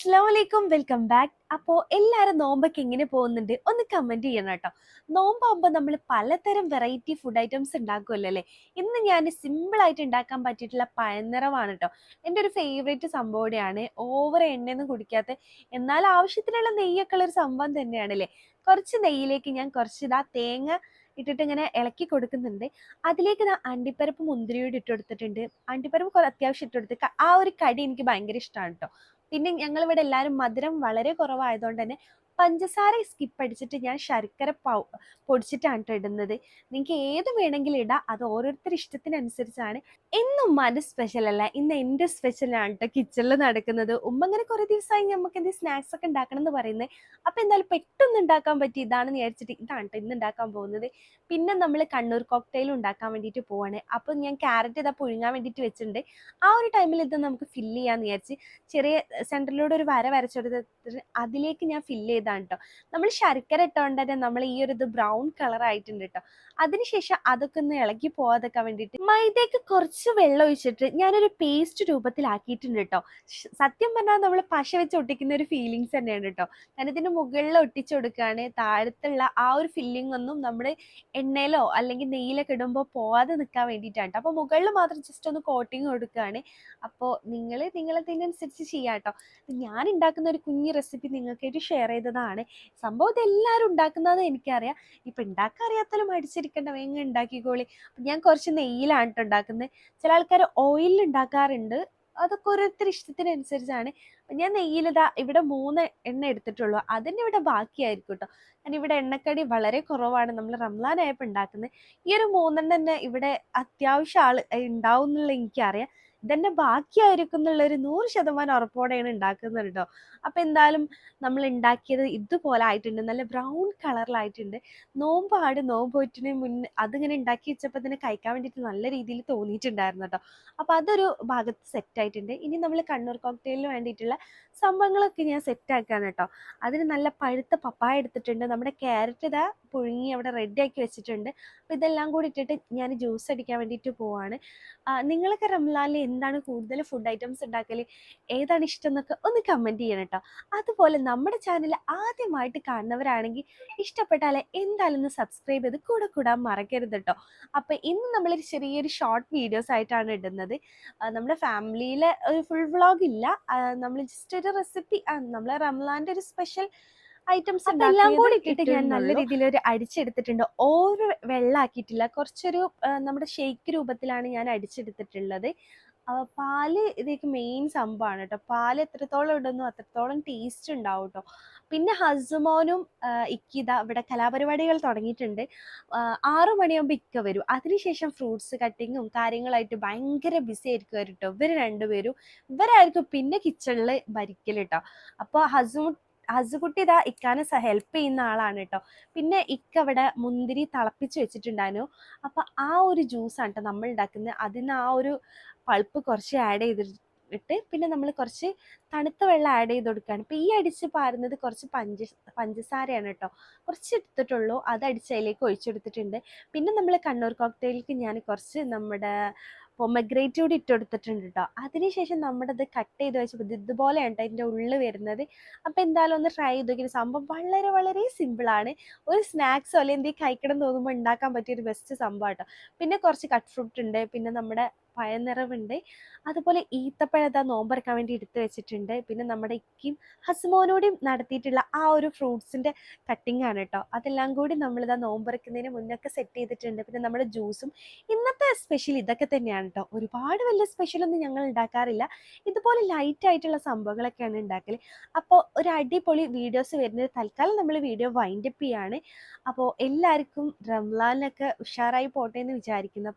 അസ്ലാമലൈക്കും welcome back. അപ്പോൾ എല്ലാവരും നോമ്പൊക്കെ എങ്ങനെ പോകുന്നുണ്ട്? ഒന്ന് കമന്റ് ചെയ്യണം കേട്ടോ. നോമ്പാകുമ്പോൾ നമ്മൾ പലതരം വെറൈറ്റി ഫുഡ് ഐറ്റംസ് ഉണ്ടാക്കുമല്ലോ അല്ലേ? ഇന്ന് ഞാൻ സിമ്പിളായിട്ട് ഉണ്ടാക്കാൻ പറ്റിയിട്ടുള്ള പഴനിറമാണ് കേട്ടോ. എന്റെ ഒരു ഫേവറേറ്റ് സംഭവം കൂടെയാണ് ഓവർ എണ്ണയൊന്നും കുടിക്കാത്ത എന്നാൽ ആവശ്യത്തിനുള്ള നെയ്യൊക്കെ ഉള്ള ഒരു സംഭവം തന്നെയാണ് അല്ലേ? കുറച്ച് നെയ്യിലേക്ക് ഞാൻ കുറച്ച് ഇതാ തേങ്ങ ഇട്ടിട്ട് ഇങ്ങനെ ഇളക്കി കൊടുക്കുന്നുണ്ട്. അതിലേക്ക് ഞാൻ അണ്ടിപ്പരപ്പ് മുന്തിരിയോട് ഇട്ട് കൊടുത്തിട്ടുണ്ട്. അണ്ടിപ്പരിപ്പ് അത്യാവശ്യം ഇട്ട് കൊടുത്ത് ആ ഒരു കടി എനിക്ക് ഭയങ്കര ഇഷ്ടമാണ് കേട്ടോ. പിന്നെ ഞങ്ങൾ ഇവിടെ എല്ലാവരും മധുരം വളരെ കുറവായതുകൊണ്ട് തന്നെ പഞ്ചസാര സ്കിപ്പ് അടിച്ചിട്ട് ഞാൻ ശർക്കര പൊടിച്ചിട്ടാണ് കേട്ടോ ഇടുന്നത്. നിങ്ങൾക്ക് ഏത് വേണമെങ്കിലും ഇടാം. അത് ഓരോരുത്തരുടെ ഇഷ്ടത്തിനനുസരിച്ചാണ്. ഇന്ന് ഉമ്മാന്റെ സ്പെഷ്യൽ അല്ല. ഇന്ന് എന്റെ സ്പെഷ്യലാണ് കേട്ടോ കിച്ചണിൽ നടക്കുന്നത്. ഉമ്മ അങ്ങനെ കുറേ ദിവസമായി നമുക്ക് എന്ത് സ്നാക്സ് ഒക്കെ ഉണ്ടാക്കണം എന്ന് പറയുന്നത് അപ്പോൾ എന്തായാലും പെട്ടെന്ന് ഉണ്ടാക്കാൻ പറ്റി ഇതാണെന്ന് വിചാരിച്ചിട്ട് ഇതാണ് കേട്ടോ ഇന്ന് ഉണ്ടാക്കാൻ പോകുന്നത്. പിന്നെ നമ്മൾ കണ്ണൂർ കോക്ടെയിൽ ഉണ്ടാക്കാൻ വേണ്ടിയിട്ട് പോവാണ്. അപ്പോൾ ഞാൻ ക്യാരറ്റ് ഇതാ പുഴുങ്ങാൻ വേണ്ടിയിട്ട് വെച്ചിട്ടുണ്ട്. ആ ഒരു ടൈമിൽ ഇത് നമുക്ക് ഫില്ല് ചെയ്യാമെന്ന് വിചാരിച്ച് ചെറിയ സെന്ററിലൂടെ ഒരു വര വരച്ചെടുത്തിട്ട് അതിലേക്ക് ഞാൻ ഫില്ല് ചെയ്താണ് കേട്ടോ നമ്മൾ ശർക്കര ഇട്ടുകൊണ്ട് നമ്മൾ ഈ ഒരു ഇത് ബ്രൗൺ കളർ ആയിട്ടുണ്ട് കേട്ടോ അതിനുശേഷം അതൊക്കെ ഒന്ന് ഇളകി പോകാതൊക്കെ വേണ്ടിയിട്ട് മൈദയ്ക്ക് കുറച്ച് വെള്ളം ഒഴിച്ചിട്ട് ഞാനൊരു പേസ്റ്റ് രൂപത്തിലാക്കിയിട്ടുണ്ട് കേട്ടോ സത്യം പറഞ്ഞാൽ നമ്മൾ പശ വെച്ച് ഒട്ടിക്കുന്ന ഒരു ഫീലിങ്സ് തന്നെയാണ് കേട്ടോ ഇതിന്റെ മുകളിൽ ഒട്ടിച്ചു കൊടുക്കുകയാണ് താഴത്തുള്ള ആ ഒരു ഫില്ലിംഗ് ഒന്നും നമ്മൾ എണ്ണയിലോ അല്ലെങ്കിൽ നെയ്യിലൊക്കെ ഇടുമ്പോൾ പോവാതെ നിൽക്കാൻ വേണ്ടിയിട്ടാണ് കേട്ടോ അപ്പോൾ മുകളിൽ മാത്രം ജസ്റ്റ് ഒന്ന് കോട്ടിങ് കൊടുക്കുകയാണ് അപ്പോൾ നിങ്ങൾ നിങ്ങളതിനനുസരിച്ച് ചെയ്യാം കേട്ടോ ഞാൻ ഉണ്ടാക്കുന്ന ഒരു കുഞ്ഞു റെസിപ്പി നിങ്ങൾക്കായിട്ട് ഷെയർ ചെയ്തതാണ് സംഭവം ഇതെല്ലാവരും ഉണ്ടാക്കുന്നതെന്ന് എനിക്കറിയാം. ഇപ്പം ഉണ്ടാക്കാൻ അറിയാത്താലും അടിച്ചിരിക്കേണ്ട വേങ്ങ ഉണ്ടാക്കിക്കോളി ഞാൻ കുറച്ച് നെയ്യിലാണ് ഉണ്ടാക്കുന്നത് ചില ആൾക്കാർ ഓയിലിൽ ഉണ്ടാക്കാറുണ്ട് അതൊക്കെ ഓരോരുത്തർ ഇഷ്ടത്തിനനുസരിച്ചാണ്. ഞാൻ നെയ്യിലിതാ ഇവിടെ മൂന്ന് എണ്ണ എടുത്തിട്ടുള്ളൂ. അതിന് ഇവിടെ ബാക്കിയായിരിക്കും കേട്ടോ ഞാൻ ഇവിടെ എണ്ണക്കടി വളരെ കുറവാണ്. നമ്മൾ റംലാൻ ആയപ്പോൾ ഉണ്ടാക്കുന്നത് ഈ ഒരു മൂന്നെണ്ണം തന്നെ ഇവിടെ അത്യാവശ്യം ആൾ ഉണ്ടാവും എന്നുള്ള എനിക്കറിയാം. ഇതന്നെ ബാക്കിയായിരിക്കും എന്നുള്ളൊരു നൂറ് ശതമാനം ഉറപ്പോടെയാണ് ഉണ്ടാക്കുന്നത് കേട്ടോ അപ്പം എന്തായാലും നമ്മൾ ഉണ്ടാക്കിയത് ഇതുപോലെ ആയിട്ടുണ്ട്. നല്ല ബ്രൗൺ കളറിലായിട്ടുണ്ട് നോമ്പാട് നോമ്പോറ്റിന് മുൻ അതിങ്ങനെ ഉണ്ടാക്കി വെച്ചപ്പോൾ തന്നെ കഴിക്കാൻ വേണ്ടിയിട്ട് നല്ല രീതിയിൽ തോന്നിയിട്ടുണ്ടായിരുന്നു കേട്ടോ അപ്പോൾ അതൊരു ഭാഗത്ത് സെറ്റ് ആയിട്ടുണ്ട്. ഇനി നമ്മൾ കണ്ണൂർ കോക്ടെയിലിന് വേണ്ടിയിട്ടുള്ള സംഭവങ്ങളൊക്കെ ഞാൻ സെറ്റ് ആക്കാണ് കേട്ടോ അതിന് നല്ല പഴുത്ത പപ്പായ എടുത്തിട്ടുണ്ട്. നമ്മുടെ ക്യാരറ്റ് ഇതാ പുഴുങ്ങി അവിടെ റെഡി ആക്കി വെച്ചിട്ടുണ്ട്. അപ്പോൾ ഇതെല്ലാം കൂടി ഇട്ടിട്ട് ഞാൻ ജ്യൂസ് അടിക്കാൻ വേണ്ടിയിട്ട് പോവാണ്. നിങ്ങളൊക്കെ റംലാനിൽ എന്താണ് കൂടുതൽ ഫുഡ് ഐറ്റംസ് ഉണ്ടാക്കൽ ഏതാണ് ഇഷ്ടം എന്നൊക്കെ ഒന്ന് കമന്റ് ചെയ്യണം കേട്ടോ അതുപോലെ നമ്മുടെ ചാനൽ ആദ്യമായിട്ട് കാണുന്നവരാണെങ്കിൽ ഇഷ്ടപ്പെട്ടാൽ എന്തായാലും സബ്സ്ക്രൈബ് ചെയ്ത് കൂടെ കൂടാൻ മറക്കരുത് കേട്ടോ അപ്പോൾ ഇന്ന് നമ്മളൊരു ചെറിയൊരു ഷോർട്ട് വീഡിയോസ് ആയിട്ടാണ് ഇടുന്നത്. നമ്മുടെ ഫാമിലിയിലെ ഒരു ഫുൾ വ്ളോഗ് ഇല്ല. നമ്മൾ ജസ്റ്റ് ഒരു റെസിപ്പി നമ്മളെ റംലാന്റെ ഒരു സ്പെഷ്യൽ ഐറ്റംസ് എല്ലാം കൂടി ഇട്ടിട്ട് ഞാൻ നല്ല രീതിയിൽ ഒരു അടിച്ചെടുത്തിട്ടുണ്ട്. ഓവർ വെള്ളാക്കിയിട്ടില്ല. കുറച്ചൊരു നമ്മുടെ ഷേക്ക് രൂപത്തിലാണ് ഞാൻ അടിച്ചെടുത്തിട്ടുള്ളത്. പാൽ ഇതൊക്കെ മെയിൻ സംഭവമാണ് കേട്ടോ പാൽ എത്രത്തോളം ഇടുന്നു അത്രത്തോളം ടേസ്റ്റ് ഉണ്ടാവും കേട്ടോ പിന്നെ ഹസുമോനും ഇക്കിത ഇവിടെ കലാപരിപാടികൾ തുടങ്ങിയിട്ടുണ്ട്. ആറു മണിയാകുമ്പോൾ ഇക്ക വരും. അതിനുശേഷം ഫ്രൂട്ട്സ് കട്ടിങ്ങും കാര്യങ്ങളായിട്ട് ഭയങ്കര ബിസി ആയിരിക്കും കേട്ടോ ഇവർ രണ്ടുപേരും. ഇവരായിരിക്കും പിന്നെ കിച്ചണിൽ ഭരിക്കൽ കേട്ടോ അപ്പോൾ ഹസു ഹസുകുട്ടി ഇതാ ഇക്കാനെ ഹെൽപ്പ് ചെയ്യുന്ന ആളാണ് കേട്ടോ പിന്നെ ഇക്ക അവിടെ മുന്തിരി തിളപ്പിച്ച് വെച്ചിട്ടുണ്ടായിരുന്നു. അപ്പൊ ആ ഒരു ജ്യൂസാണ് കേട്ടോ നമ്മൾ ഉണ്ടാക്കുന്നത്. അതിന് ആ ഒരു പൾപ്പ് കുറച്ച് ആഡ് ചെയ്തിട്ട് പിന്നെ നമ്മൾ കുറച്ച് തണുത്ത വെള്ളം ആഡ് ചെയ്ത് കൊടുക്കുകയാണ്. ഇപ്പം ഈ അടിച്ച് പാരുന്നത് കുറച്ച് പഞ്ച പഞ്ചസാരയാണ് കേട്ടോ കുറച്ച് എടുത്തിട്ടുള്ളൂ. അത് അടിച്ച് അതിലേക്ക് ഒഴിച്ചെടുത്തിട്ടുണ്ട് പിന്നെ നമ്മൾ കണ്ണൂർ കോക്ടെയിലേക്ക് ഞാൻ കുറച്ച് നമ്മുടെ പൊമഗ്രേറ്റ് കൂടി ഇട്ടെടുത്തിട്ടുണ്ട് കേട്ടോ അതിനുശേഷം നമ്മുടെ ഇത് കട്ട് ചെയ്ത് വെച്ചപ്പോൾ ഇത് ഇതുപോലെയാണ് അതിന്റെ ഉള്ളിൽ വരുന്നത്. അപ്പോൾ എന്തായാലും ഒന്ന് ട്രൈ ചെയ്ത് നോക്കിയ. സംഭവം വളരെ വളരെ സിമ്പിളാണ് ഒരു സ്നാക്സോ അല്ലെങ്കിൽ എന്തെങ്കിലും കഴിക്കണം തോന്നുമ്പോൾ ഉണ്ടാക്കാൻ പറ്റിയ ഒരു ബെസ്റ്റ് സംഭവം കേട്ടോ പിന്നെ കുറച്ച് കട്ട് ഫ്രൂട്ട് ഉണ്ട്. പിന്നെ നമ്മുടെ പഴനിറവുണ്ട്. അതുപോലെ ഈത്തപ്പഴം ഇതാ നോമ്പറക്കാൻ വേണ്ടി എടുത്തു വെച്ചിട്ടുണ്ട്. പിന്നെ നമ്മുടെ ഇക്കിയും ഹസ്മോനോടെയും നടത്തിയിട്ടുള്ള ആ ഒരു ഫ്രൂട്ട്സിന്റെ കട്ടിംഗ് ആണ് കേട്ടോ അതെല്ലാം കൂടി നമ്മളിതാ നോമ്പറക്കുന്നതിന് മുന്നൊക്കെ സെറ്റ് ചെയ്തിട്ടുണ്ട്. പിന്നെ നമ്മുടെ ജ്യൂസും ഇന്നത്തെ സ്പെഷ്യൽ ഇതൊക്കെ തന്നെയാണ് കേട്ടോ ഒരുപാട് വലിയ സ്പെഷ്യലൊന്നും ഞങ്ങൾ ഉണ്ടാക്കാറില്ല. ഇതുപോലെ ലൈറ്റ് ആയിട്ടുള്ള സംഭവങ്ങളൊക്കെയാണ് ഉണ്ടാക്കൽ അപ്പോൾ ഒരു അടിപൊളി വീഡിയോസ് വരുന്നത് തൽക്കാലം നമ്മൾ വീഡിയോ വൈൻഡപ്പ് ചെയ്യാണ്. അപ്പോൾ എല്ലാവർക്കും റംലാനൊക്കെ ഉഷാറായി പോട്ടെ എന്ന് വിചാരിക്കുന്നു.